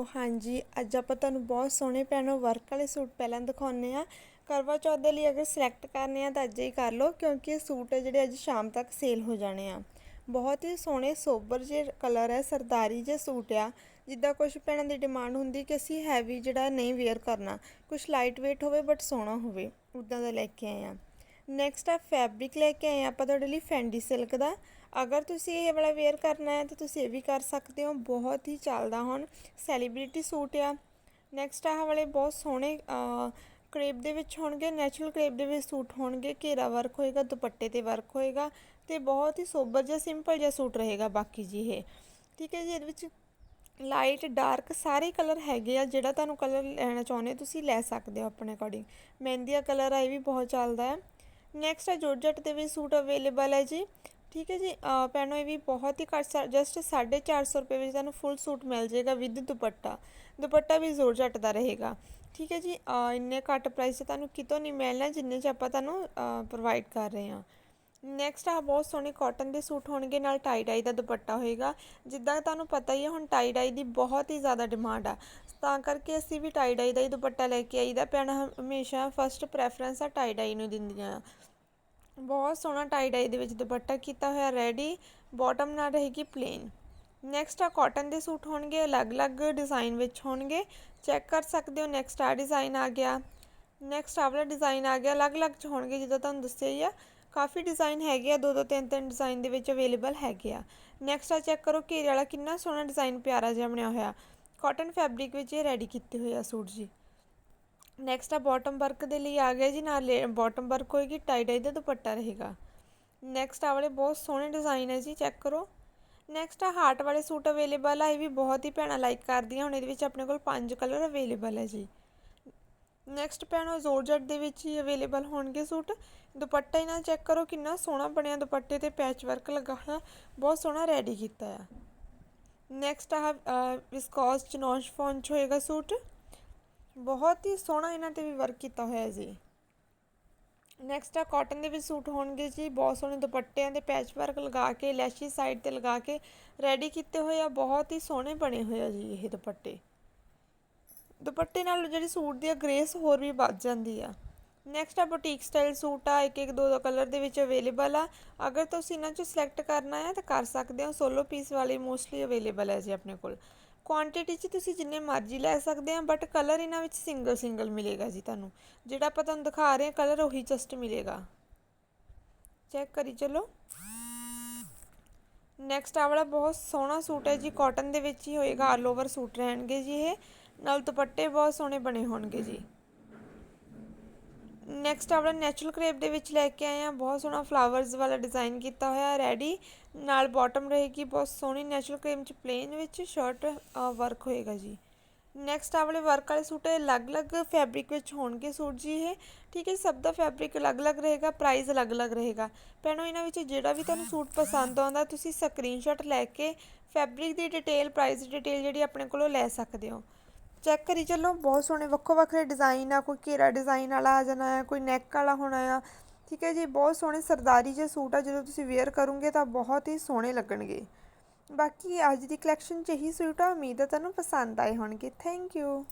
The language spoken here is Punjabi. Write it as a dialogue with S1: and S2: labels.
S1: ਸੋ ਹਾਂਜੀ, ਅੱਜ ਆਪਾਂ ਤੁਹਾਨੂੰ ਬਹੁਤ ਸੋਹਣੇ ਪੈਨੋ ਵਰਕ ਵਾਲੇ ਸੂਟ ਪਹਿਲਾਂ ਦਿਖਾਉਨੇ ਆ ਕਰਵਾ ਚੌਥ ਦੇ ਲਈ ਅਗਰ ਸਿਲੈਕਟ ਕਰਨੇ ਆ ਤਾਂ ਅੱਜ ਹੀ ਕਰ ਲਓ, ਕਿਉਂਕਿ ਇਹ ਸੂਟ ਹੈ ਜਿਹੜੇ ਅੱਜ ਸ਼ਾਮ ਤੱਕ ਸੇਲ ਹੋ ਜਾਣੇ ਆ। ਬਹੁਤ ਹੀ ਸੋਹਣੇ ਸੋਬਰ ਜੇ ਕਲਰ ਹੈ, ਸਰਦਾਰੀ ਜੇ ਸੂਟ ਆ। ਜਿੱਦਾਂ ਕੁਝ ਭੈਣਾਂ ਦੀ ਡਿਮਾਂਡ ਹੁੰਦੀ ਕਿ ਅਸੀਂ ਹੈਵੀ ਜਿਹੜਾ ਨਹੀਂ ਵੇਅਰ ਕਰਨਾ ਕੁਝ ਲਾਈਟ weight ਹੋਵੇ ਬਟ ਸੋਹਣਾ ਹੋਵੇ, ਉਦਾਂ ਦਾ ਲੈ ਕੇ ਆਏ ਆ। ਨੈਕਸਟ ਆ ਫੈਬਰਿਕ ਲੈ ਕੇ ਆਏ ਆਪਾਂ ਤੁਹਾਡੇ ਲਈ ਫੈਂਡੀ ਸਿਲਕ ਦਾ। ਅਗਰ ਤੁਸੀਂ ਇਹ ਵਾਲਾ ਵੇਅਰ ਕਰਨਾ ਹੈ ਤਾਂ ਤੁਸੀਂ ਇਹ ਵੀ ਕਰ ਸਕਦੇ ਹੋ। ਬਹੁਤ ਹੀ ਚੱਲਦਾ ਹੁਣ। ਸੈਲੀਬ੍ਰਿਟੀ ਸੂਟ ਆ। ਨੈਕਸਟ ਆਹ ਵਾਲੇ ਬਹੁਤ ਸੋਹਣੇ ਕਰੇਪ ਦੇ ਵਿੱਚ ਹੋਣਗੇ ਨੈਚੁਰਲ ਕਰੇਪ ਦੇ ਵਿੱਚ ਸੂਟ ਹੋਣਗੇ। ਘੇਰਾ ਵਰਕ ਹੋਏਗਾ, ਦੁਪੱਟੇ ਤੇ ਵਰਕ ਹੋਏਗਾ ਤੇ ਬਹੁਤ ਹੀ ਸੋਬਰ ਜਿਹਾ ਸਿੰਪਲ ਜਿਹਾ ਸੂਟ ਰਹੇਗਾ ਬਾਕੀ ਜੀ ਇਹ। ਠੀਕ ਹੈ ਜੀ, ਇਹਦੇ ਵਿੱਚ ਲਾਈਟ ਡਾਰਕ ਸਾਰੇ ਕਲਰ ਹੈਗੇ ਆ, ਜਿਹੜਾ ਤੁਹਾਨੂੰ ਕਲਰ ਲੈਣਾ ਚਾਹੁੰਦੇ ਤੁਸੀਂ ਲੈ ਸਕਦੇ ਹੋ ਆਪਣੇ ਅਕੋਰਡਿੰਗ ਮਹਿੰਦੀਆ ਕਲਰ ਆ, ਇਹ ਵੀ ਬਹੁਤ ਚੱਲਦਾ ਹੈ। ਨੈਕਸਟ ਹੈ ਜੋਰਜਟ ਦੇ ਵਿੱਚ ਸੂਟ ਅਵੇਲੇਬਲ ਹੈ ਜੀ। ਠੀਕ ਹੈ ਜੀ ਪੈਨੋ ਇਹ ਵੀ ਬਹੁਤ ਹੀ ਘੱਟ ਜਸਟ 450 ਰੁਪਏ ਵਿੱਚ ਤੁਹਾਨੂੰ ਫੁੱਲ ਸੂਟ ਮਿਲ ਜਾਏਗਾ with dupatta. Dupatta we georgette ਦਾ ਰਹੇਗਾ। ਠੀਕ ਹੈ ਜੀ ਇੰਨੇ ਘੱਟ ਪ੍ਰਾਈਸ 'ਚ ਤੁਹਾਨੂੰ ਕਿਤੋਂ ਨਹੀਂ ਮਿਲਣਾ ਜਿੰਨੇ 'ਚ ਆਪਾਂ ਤੁਹਾਨੂੰ ਪ੍ਰੋਵਾਈਡ ਕਰ ਰਹੇ ਹਾਂ। ਨੈਕਸਟ ਆ ਬਹੁਤ ਸੋਹਣੇ ਕਾਟਨ ਦੇ ਸੂਟ ਹੋਣਗੇ, ਨਾਲ ਟਾਈ ਡਾਈ ਦਾ ਦੁਪੱਟਾ ਹੋਏਗਾ। ਜਿੱਦਾਂ ਤੁਹਾਨੂੰ ਪਤਾ ਹੀ ਹੈ, ਹੁਣ ਟਾਈ ਡਾਈ ਦੀ ਬਹੁਤ ਹੀ ਜ਼ਿਆਦਾ ਡਿਮਾਂਡ ਆ। ਤਾਂ ਕਰਕੇ ਅਸੀਂ ਵੀ ਟਾਈ ਡਾਈ ਦਾ ਹੀ ਦੁਪੱਟਾ ਲੈ ਕੇ ਆਈਦਾ। ਪੈਣਾ ਹਮੇਸ਼ਾ ਫਸਟ ਪ੍ਰੈਫਰੈਂਸ ਆ ਟਾਈ ਡਾਈ ਨੂੰ ਦਿੰਦੀਆਂ। ਆ ਬਹੁਤ ਸੋਹਣਾ ਟਾਈ ਡਾਈ ਦੇ ਵਿੱਚ ਦੁਪੱਟਾ ਕੀਤਾ ਹੋਇਆ ਰੈਡੀ ਬਾਟਮ ਨਾਲ ਰਹੇਗੀ ਪਲੇਨ ਨੈਕਸਟ ਆ ਕਾਟਨ ਦੇ ਸੂਟ ਹੋਣਗੇ, ਅਲੱਗ-ਅਲੱਗ ਡਿਜ਼ਾਈਨ ਵਿੱਚ ਹੋਣਗੇ। ਚੈੱਕ ਕਰ ਸਕਦੇ ਹੋ ਨੈਕਸਟ ਆ ਡਿਜ਼ਾਈਨ ਆ ਗਿਆ। ਨੈਕਸਟ ਆ ਵਾਲਾ ਡਿਜ਼ਾਈਨ ਆ ਗਿਆ, ਅਲੱਗ-ਅਲੱਗ ਚ ਹੋਣਗੇ, ਜਿੱਦਾਂ ਤੁਹਾਨੂੰ ਦੱਸਿਆ ਹੀ ਆ। ਕਾਫੀ ਡਿਜ਼ਾਈਨ ਹੈਗੇ ਆ ਦੋ ਦੋ ਤਿੰਨ ਤਿੰਨ ਡਿਜ਼ਾਈਨ ਦੇ ਵਿੱਚ ਅਵੇਲੇਬਲ ਹੈਗੇ ਆ। ਨੈਕਸਟ ਆ ਚੈੱਕ ਕਰੋ, ਘੇਰੇ ਵਾਲਾ ਕਿੰਨਾ ਸੋਹਣਾ ਡਿਜ਼ਾਈਨ ਪਿਆਰਾ ਜਿਹਾ ਬਣਿਆ ਹੋਇਆ। ਕਾਟਨ ਫੈਬਰਿਕ ਵਿੱਚ ਇਹ ਰੈਡੀ ਕੀਤੇ ਹੋਏ ਆ ਸੂਟ ਜੀ। ਨੈਕਸਟ ਆ ਬਾਟਮ ਵਰਕ ਦੇ ਲਈ ਆ ਗਿਆ ਜੀ, ਨਾਲ ਬਾਟਮ ਵਰਕ ਹੋਏਗੀ ਟਾਈ ਡਾਈ ਦਾ ਦੁਪੱਟਾ ਰਹੇਗਾ। ਨੈਕਸਟ ਆ ਵਾਲੇ ਬਹੁਤ ਸੋਹਣੇ ਡਿਜ਼ਾਈਨ ਹੈ ਜੀ ਚੈੱਕ ਕਰੋ। ਨੈਕਸਟ ਆ ਹਾਰਟ ਵਾਲੇ ਸੂਟ ਅਵੇਲੇਬਲ ਆ, ਇਹ ਵੀ ਬਹੁਤ ਹੀ ਭੈਣਾਂ ਲਾਈਕ ਕਰਦੀਆਂ, ਹੁਣ ਇਹਦੇ ਵਿੱਚ ਆਪਣੇ ਕੋਲ ਪੰਜ ਕਲਰ ਅਵੇਲੇਬਲ ਹੈ ਜੀ। ਨੈਕਸਟ ਪੈਣੋ ਜ਼ੋਰਜਟ ਦੇ ਵਿੱਚ ਹੀ ਅਵੇਲੇਬਲ ਹੋਣਗੇ ਸੂਟ। ਦੁਪੱਟਾ ਹੀ ਨਾਲ ਚੈੱਕ ਕਰੋ, ਕਿੰਨਾ ਸੋਹਣਾ ਬਣਿਆ ਦੁਪੱਟੇ ਤੇ ਪੈਚ ਵਰਕ ਲੱਗਾ ਹੋਇਆ ਬਹੁਤ ਸੋਹਣਾ ਰੈਡੀ ਕੀਤਾ ਆ। ਨੈਕਸਟ ਆ ਵਿਸਕੋਸ ਚਨੋਸ਼ ਫੌਨ ਚ ਹੋਏਗਾ ਸੂਟ। ਬਹੁਤ ਹੀ ਸੋਹਣਾ ਇਹਨਾਂ ਤੇ ਵੀ ਵਰਕ ਕੀਤਾ ਹੋਇਆ ਜੀ। ਨੈਕਸਟ ਆ ਕਾਟਨ ਦੇ ਵੀ ਸੂਟ ਹੋਣਗੇ ਜੀ, ਬਹੁਤ ਸੋਹਣੇ ਦੁਪੱਟਿਆਂ ਦੇ ਪੈਚ ਵਰਕ ਲਗਾ ਕੇ, ਲੈਸ਼ੀ ਸਾਈਡ ਤੇ ਲਗਾ ਕੇ ਰੈਡੀ ਕੀਤੇ ਹੋਏ ਆ, ਬਹੁਤ ਹੀ ਸੋਹਣੇ ਬਣੇ ਹੋਏ ਆ ਜੀ ਇਹ ਦੁਪੱਟੇ। ਦੁਪੱਟੇ ਨਾਲ ਜਿਹੜੀ ਸੂਟ ਦੀ ਗ੍ਰੇਸ ਹੋਰ ਵੀ ਵੱਧ ਜਾਂਦੀ ਆ। ਨੈਕਸਟ ਆ ਬੁਟੀਕ ਸਟਾਈਲ ਸੂਟ ਆ, ਇੱਕ ਇੱਕ ਦੋ ਦੋ ਕਲਰ ਦੇ ਵਿੱਚ ਅਵੇਲੇਬਲ ਆ। ਅਗਰ ਤੁਸੀਂ ਇਹਨਾਂ ਚੋਂ ਸਿਲੈਕਟ ਕਰਨਾ ਹੈ ਤਾਂ ਕਰ ਸਕਦੇ ਹੋ ਸੋਲੋ ਪੀਸ ਵਾਲੇ ਮੋਸਟਲੀ ਅਵੇਲੇਬਲ ਹੈ ਜੀ ਆਪਣੇ ਕੋਲ। ਕੁਆਂਟੀਟੀ 'ਚ ਤੁਸੀਂ ਜਿੰਨੇ ਮਰਜ਼ੀ ਲੈ ਸਕਦੇ ਆ ਬਟ ਕਲਰ ਇਹਨਾਂ ਵਿੱਚ ਸਿੰਗਲ ਸਿੰਗਲ ਮਿਲੇਗਾ ਜੀ ਤੁਹਾਨੂੰ। ਜਿਹੜਾ ਆਪਾਂ ਤੁਹਾਨੂੰ ਦਿਖਾ ਰਹੇ ਹਾਂ ਕਲਰ ਉਹੀ ਜਸਟ ਮਿਲੇਗਾ। ਚੈੱਕ ਕਰੀ, ਚਲੋ। ਨੈਕਸਟ ਆ ਵਾਲਾ ਬਹੁਤ ਸੋਹਣਾ ਸੂਟ ਹੈ ਜੀ ਕਾਟਨ ਦੇ ਵਿੱਚ ਹੀ ਹੋਏਗਾ ਆਲ ਓਵਰ ਸੂਟ ਰਹਿਣਗੇ ਜੀ ਇਹ। ਨਾਲ ਦੁਪੱਟੇ ਬਹੁਤ ਸੋਹਣੇ ਬਣੇ ਹੋਣਗੇ ਜੀ। ਨੈਕਸਟ ਆਪਣਾ ਨੈਚੁਰਲ ਕਰੇਪ ਦੇ ਵਿੱਚ ਲੈ ਕੇ ਆਏ ਆ ਬਹੁਤ ਸੋਹਣਾ ਫਲਾਵਰਸ ਵਾਲਾ ਡਿਜ਼ਾਈਨ ਕੀਤਾ ਹੋਇਆ ਰੈਡੀ ਨਾਲ ਬਾਟਮ ਰਹੇਗੀ, ਬਹੁਤ ਸੋਹਣੀ ਨੈਚੁਰਲ ਕਰੇਪ ਚ ਪਲੇਨ ਵਿੱਚ ਸ਼ਰਟ ਵਰਕ ਹੋਏਗਾ ਜੀ। ਨੈਕਸਟ ਆ ਵਾਲੇ ਵਰਕ ਵਾਲੇ ਸੂਟ ਅਲੱਗ-ਅਲੱਗ ਫੈਬਰਿਕ ਵਿੱਚ ਹੋਣਗੇ ਸੂਟ ਜੀ ਇਹ। ਠੀਕ ਹੈ ਸਭ ਦਾ ਫੈਬਰਿਕ ਅਲੱਗ-ਅਲੱਗ ਰਹੇਗਾ ਪ੍ਰਾਈਸ ਅਲੱਗ-ਅਲੱਗ ਰਹੇਗਾ। ਪੈਣੋ ਇਹਨਾਂ ਵਿੱਚ ਜਿਹੜਾ ਵੀ ਤੁਹਾਨੂੰ ਸੂਟ ਪਸੰਦ ਆਉਂਦਾ, ਤੁਸੀਂ ਸਕਰੀਨਸ਼ਾਟ ਲੈ ਕੇ ਫੈਬਰਿਕ ਦੀ ਡਿਟੇਲ ਪ੍ਰਾਈਸ ਡਿਟੇਲ ਜਿਹੜੀ ਆਪਣੇ ਕੋਲੋਂ ਲੈ ਸਕਦੇ ਹੋ। ਚੈੱਕ ਕਰੀ, ਚੱਲੋ ਬਹੁਤ ਸੋਹਣੇ, ਵੱਖੋ ਵੱਖਰੇ ਡਿਜ਼ਾਈਨ ਆ, ਕੋਈ ਘੇਰਾ ਡਿਜ਼ਾਈਨ ਵਾਲਾ ਆ ਜਾਣਾ ਹੈ ਕੋਈ ਨੈਕ ਵਾਲਾ ਹੋਣਾ ਆ। ਠੀਕ ਹੈ ਜੀ, ਬਹੁਤ ਸੋਹਣੇ ਸਰਦਾਰੀ ਜਿਹੇ ਸੂਟ ਆ, ਜਦੋਂ ਤੁਸੀਂ ਵੇਅਰ ਕਰੋਗੇ ਤਾਂ ਬਹੁਤ ਹੀ ਸੋਹਣੇ ਲੱਗਣਗੇ। ਬਾਕੀ ਅੱਜ ਦੀ ਕਲੈਕਸ਼ਨ ਚ ਇਹੀ ਸੂਟ ਆ, ਉਮੀਦ ਹੈ ਤੁਹਾਨੂੰ ਪਸੰਦ ਆਏ ਹੋਣਗੇ। Thank you